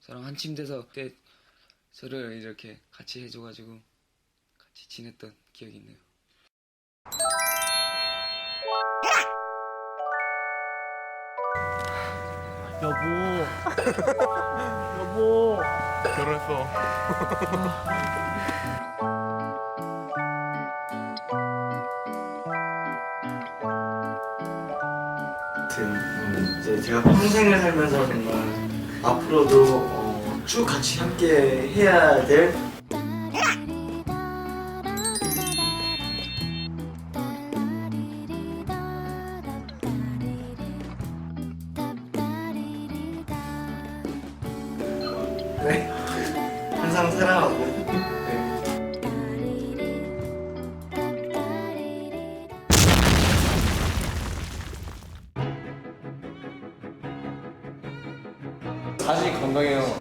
저랑 한 침대에서 그때 저를 이렇게 같이 해줘가지고 같이 지냈던 기억이 있네요. 여보. 여보. 결혼했어. 아무튼 음, 이제 제가 평생을 살면서 정말 앞으로도 어, 쭉 같이 함께 해야 될 네. 항상 사랑하고 다시 건강해요.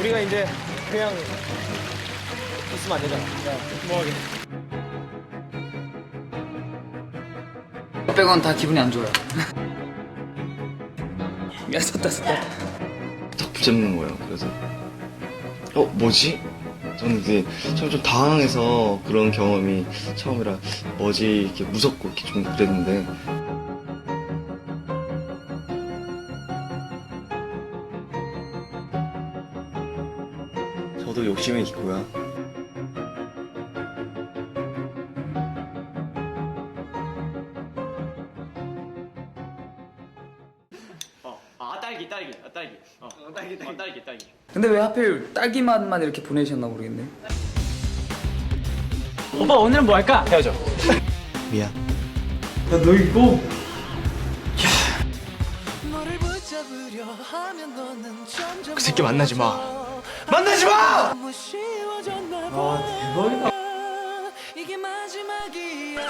우리가 이제 그냥 있으면 안 되잖아. 뭐하게. 빼곤 다 기분이 안 좋아요. 야 섰다 섰다. 딱 붙잡는 거예요. 그래서 어 뭐지? 저는 이제 처음 좀 당황해서 그런 경험이 처음이라 뭐지 이렇게 무섭고 이렇게 좀 그랬는데 저도 욕심이 있고요. 아 딸기 딸기 아 딸기. 어, 딸기 딸기. 어, 딸기 딸기. 근데 왜 하필 딸기 맛만 이렇게 보내셨나 모르겠네. 오빠 오늘은 뭐 할까? 헤어져. 미안. 야 너 이거 그 새끼 만나지 마. 만나지 마. 아 대박이다 이게 마지막이야